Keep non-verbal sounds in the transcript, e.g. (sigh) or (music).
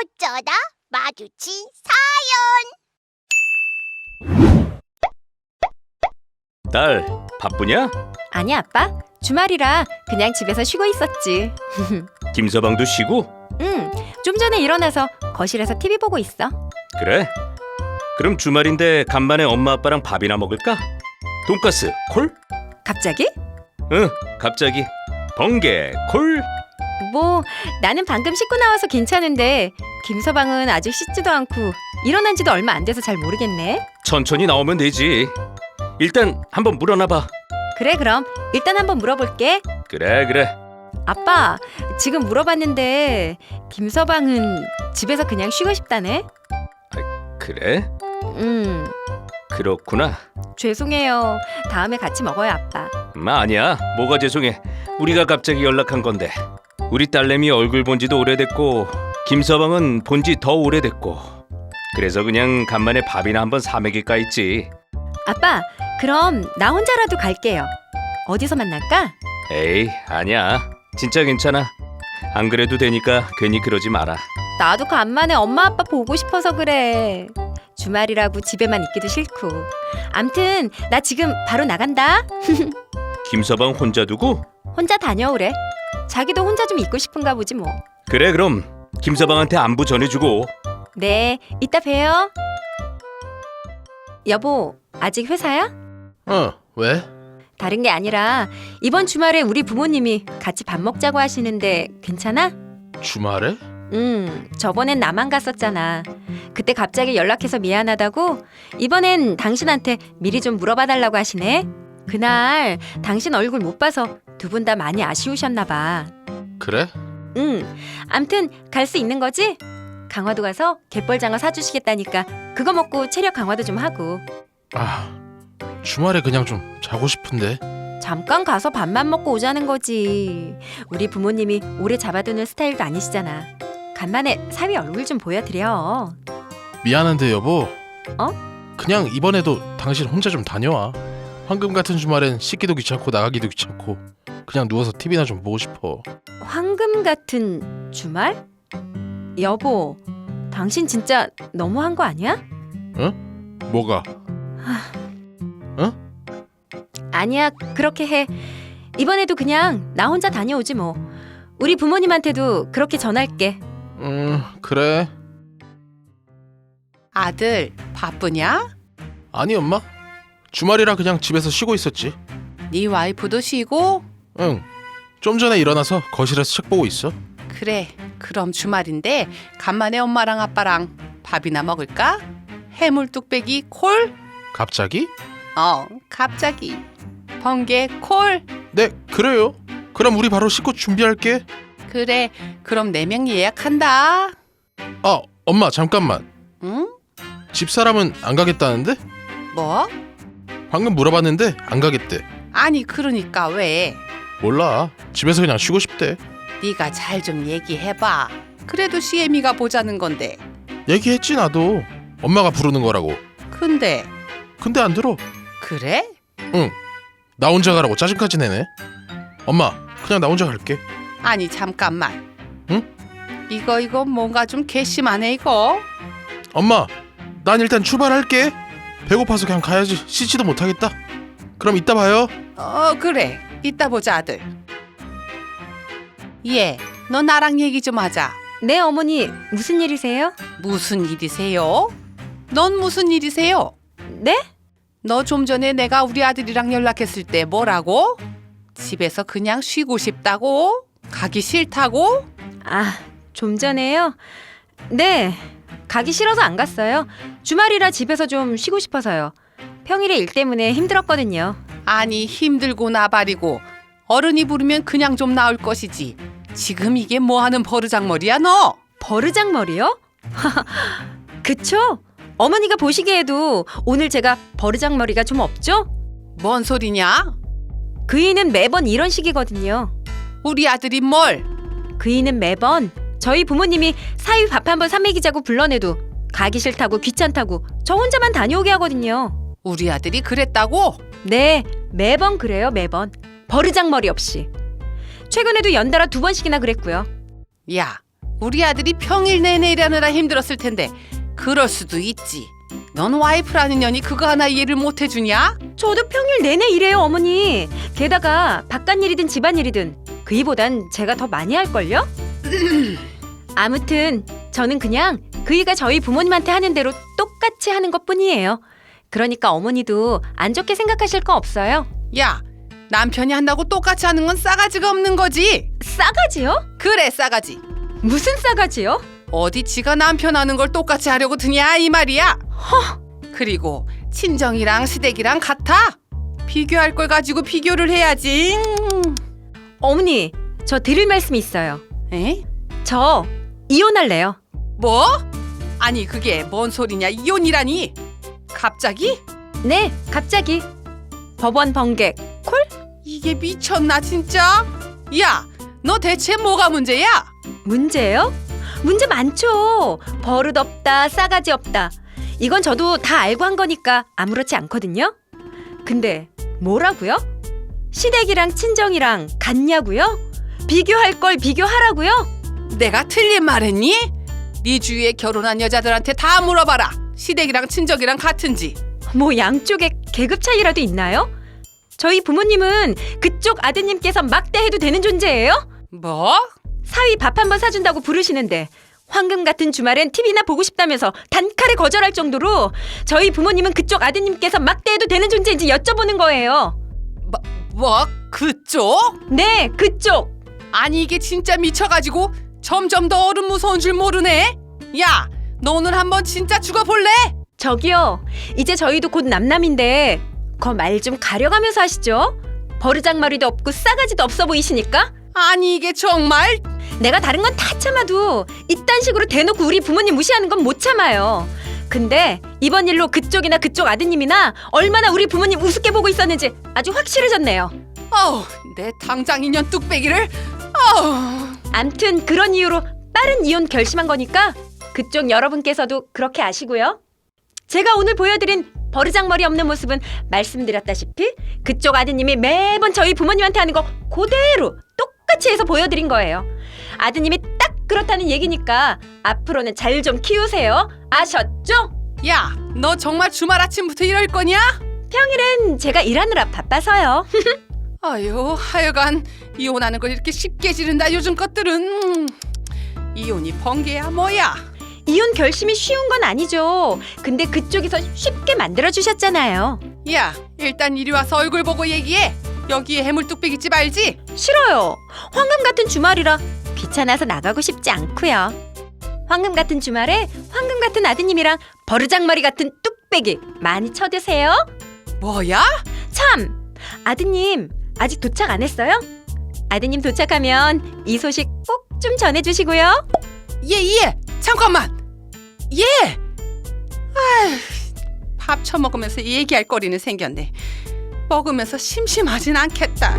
어쩌다 마주친 딸, 바쁘냐? 아니 아빠 주말이라 그냥 집에서 쉬고 있었지. (laughs) 김서방도 쉬고? 응, 좀 전에 일어나서 거실에서 TV 보고 있어. 그래? 그럼 주말인데 간만에 엄마 아빠랑 밥이나 먹을까? 돈가스, 콜? 갑자기? 응, 갑자기. 번개, 콜? 뭐 나는 방금 씻고 나와서 괜찮은데 김서방은 아직 씻지도 않고 일어난 지도 얼마 안 돼서 잘 모르겠네. 천천히 나오면 되지. 일단 한번 물어놔봐. 그래 그럼 일단 한번 물어볼게. 그래, 그래. 아빠 지금 물어봤는데 김서방은 집에서 그냥 쉬고 싶다네. 그래? 음 그렇구나. 죄송해요. 다음에 같이 먹어요 아빠. 음, 아니야. 뭐가 죄송해. 우리가 갑자기 연락한 건데. 우리 딸내미 얼굴 본 지도 오래됐고 김서방은 본 지 더 오래됐고. 그래서 그냥 간만에 밥이나 한번 사 먹일까 했지. 아빠 그럼 나 혼자라도 갈게요. 어디서 만날까? 에이, 아니야. 진짜 괜찮아. 안 그래도 되니까 괜히 그러지 마라. 나도 간만에 엄마 아빠 보고 싶어서 그래. 주말이라고 집에만 있기도 싫고. 암튼 나 지금 바로 나간다. (laughs) 김서방 혼자 두고? 혼자 다녀오래. 자기도 혼자 좀 있고 싶은가 보지 뭐. 그래 그럼 김서방한테 안부 전해주고 네, 이따 봬요. 여보, 아직 회사야? 어, 왜? 다른 게 아니라 이번 주말에 우리 부모님이 같이 밥 먹자고 하시는데 괜찮아? 주말에? 음, 저번엔 나만 갔었잖아. 그때 갑자기 연락해서 미안하다고 이번엔 당신한테 미리 좀 물어봐 달라고 하시네. 그날 당신 얼굴 못 봐서 두 분 다 많이 아쉬우셨나 봐. 그래? 응. 암튼 갈 수 있는 거지? 강화도 가서 갯벌장어 사주시겠다니까 그거 먹고 체력 강화도 좀 하고 아, 주말에 그냥 좀 자고 싶은데. 잠깐 가서 밥만 먹고 오자는 거지. 우리 부모님이 오래 잡아두는 스타일도 아니시잖아. 간만에 사위 얼굴 좀 보여드려. 미안한데 여보. 어? 그냥 이번에도 당신 혼자 좀 다녀와. 황금 같은 주말엔 씻기도 귀찮고 나가기도 귀찮고 그냥 누워서 TV나 좀 보고 싶어. 황금 같은 주말? 여보, 당신 진짜 너무한 거 아니야? 뭐가? 아니야, 그렇게 해. 이번에도 그냥 나 혼자 다녀오지 뭐. 우리 부모님한테도 그렇게 전할게. 음, 그래. 아들 바쁘냐? 아니 엄마. 주말이라 그냥 집에서 쉬고 있었지. 네 와이프도 쉬고? 응. 좀 전에 일어나서 거실에서 책 보고 있어. 그래 그럼 주말인데 간만에 엄마랑 아빠랑 밥이나 먹을까? 해물 뚝배기 콜? 갑자기? 어 갑자기 번개 콜? 네, 그래요. 그럼 우리 바로 씻고 준비할게. 그래 그럼 네 명 예약한다 아, 엄마 잠깐만. 응? 집사람은 안 가겠다는데? 뭐? 방금 물어봤는데 안 가겠대. 아니 그러니까 왜 몰라. 집에서 그냥 쉬고 싶대. 네가 잘 좀 얘기해봐 그래도 시애미가 보자는 건데 얘기했지 나도. 엄마가 부르는 거라고. 근데 근데 안 들어. 그래? 나 혼자 가라고 짜증까지 내네. 엄마, 그냥 나 혼자 갈게. 아니 잠깐만 응? 이거 이거 뭔가 좀 괘씸하네 이거 엄마, 난 일단 출발할게. 배고파서 그냥 가야지. 씻지도 못하겠다. 그럼 이따 봐요. 어 그래 이따 보자 아들 얘너 나랑 얘기 좀 하자 네, 어머니, 무슨 일이세요? 무슨 일이세요? 넌 무슨 일이세요? 네? 너 좀 전에 내가 우리 아들이랑 연락했을 때 뭐라고? 집에서 그냥 쉬고 싶다고? 가기 싫다고? 아, 좀 전에요? 네, 가기 싫어서 안 갔어요. 주말이라 집에서 좀 쉬고 싶어서요. 평일에 일 때문에 힘들었거든요. 아니 힘들고 나발이고 어른이 부르면 그냥 좀 나올 것이지 지금 이게 뭐 하는 버르장머리야 너? 버르장머리요? (laughs) 그쵸? 어머니가 보시기에도 오늘 제가 버르장머리가 좀 없죠? 뭔 소리냐? 그이는 매번 이런 식이거든요. 우리 아들이 뭘? 그이는 매번 저희 부모님이 사위 밥 한 번 사먹이자고 불러내도 가기 싫다고 귀찮다고 저 혼자만 다녀오게 하거든요. 우리 아들이 그랬다고? 네, 매번 그래요, 매번. 버르장머리 없이. 최근에도 연달아 두 번씩이나 그랬고요. 야, 우리 아들이 평일 내내 일하느라 힘들었을 텐데 그럴 수도 있지. 넌 와이프라는 년이 그거 하나 이해를 못 해주냐? 저도 평일 내내 일해요, 어머니. 게다가 바깥 일이든 집안 일이든 그이보단 제가 더 많이 할걸요? (clears throat) 아무튼 저는 그냥 그이가 저희 부모님한테 하는 대로 똑같이 하는 것 뿐이에요. 그러니까 어머니도 안 좋게 생각하실 거 없어요. 야, 남편이 한다고 똑같이 하는 건 싸가지가 없는 거지. 싸가지요? 그래, 싸가지. 무슨 싸가지요? 어디 지가 남편 하는 걸 똑같이 하려고 드냐 이 말이야. 그리고 친정이랑 시댁이랑 같아. 비교할 걸 가지고 비교를 해야지. 음. 어머니, 저 드릴 말씀이 있어요. 에? 저 이혼할래요. 뭐? 아니 그게 뭔 소리냐 이혼이라니? 갑자기? 네, 갑자기 법원 번개 콜? 이게 미쳤나 진짜? 야, 너 대체 뭐가 문제야? 문제예요? 문제 많죠. 버릇 없다, 싸가지 없다. 이건 저도 다 알고 한 거니까 아무렇지 않거든요. 근데 뭐라고요? 시댁이랑 친정이랑 같냐고요? 비교할 걸 비교하라고요? 내가 틀린 말했니? 네 주위에 결혼한 여자들한테 다 물어봐라. 시댁이랑 친정이랑 같은지. 뭐 양쪽에 계급 차이라도 있나요? 저희 부모님은 그쪽 아드님께서 막대해도 되는 존재예요? 뭐? 사위 밥 한 번 사준다고 부르시는데 황금 같은 주말엔 TV나 보고 싶다면서 단칼에 거절할 정도로 저희 부모님은 그쪽 아드님께서 막대해도 되는 존재인지 여쭤보는 거예요. 뭐? 그쪽? 네, 그쪽. 아니 이게 진짜 미쳐가지고 점점 더 어른 무서운 줄 모르네. 야, 너 오늘 한번 진짜 죽어볼래? 저기요. 이제 저희도 곧 남남인데 거 말 좀 가려가면서 하시죠. 버르장머리도 없고 싸가지도 없어 보이시니까 아니 이게 정말 내가 다른 건 다 참아도 이딴 식으로 대놓고 우리 부모님 무시하는 건 못 참아요. 근데 이번 일로 그쪽이나 그쪽 아드님이나 얼마나 우리 부모님 우습게 보고 있었는지 아주 확실해졌네요. 어우 내 당장 인연 뚝배기를 어우 암튼 그런 이유로 빠른 이혼 결심한 거니까 그쪽 여러분께서도 그렇게 아시고요. 제가 오늘 보여드린 버르장머리 없는 모습은 말씀드렸다시피 그쪽 아드님이 매번 저희 부모님한테 하는 거 그대로 똑같이 해서 보여드린 거예요. 아드님이 딱 그렇다는 얘기니까 앞으로는 잘 좀 키우세요. 아셨죠? 야 너 정말 주말 아침부터 이럴 거냐? 평일엔 제가 일하느라 바빠서요. (laughs) 아유 하여간 이혼하는 걸 이렇게 쉽게 지른다 요즘 것들은 음, 이혼이 번개야 뭐야 이혼 결심이 쉬운 건 아니죠. 근데 그쪽에서 쉽게 만들어 주셨잖아요. 야 일단 이리 와서 얼굴 보고 얘기해 여기에 해물 뚝배기 집 알지? 싫어요. 황금 같은 주말이라 귀찮아서 나가고 싶지 않고요. 황금 같은 주말에 황금 같은 아드님이랑 버르장머리 같은 뚝배기 많이 쳐드세요. 뭐야? 참, 아드님 아직 도착 안 했어요? 아드님 도착하면 이 소식 꼭 좀 전해주시고요. 예 예. 잠깐만. 예. 밥 처먹으면서 얘기할 거리는 생겼네. 먹으면서 심심하진 않겠다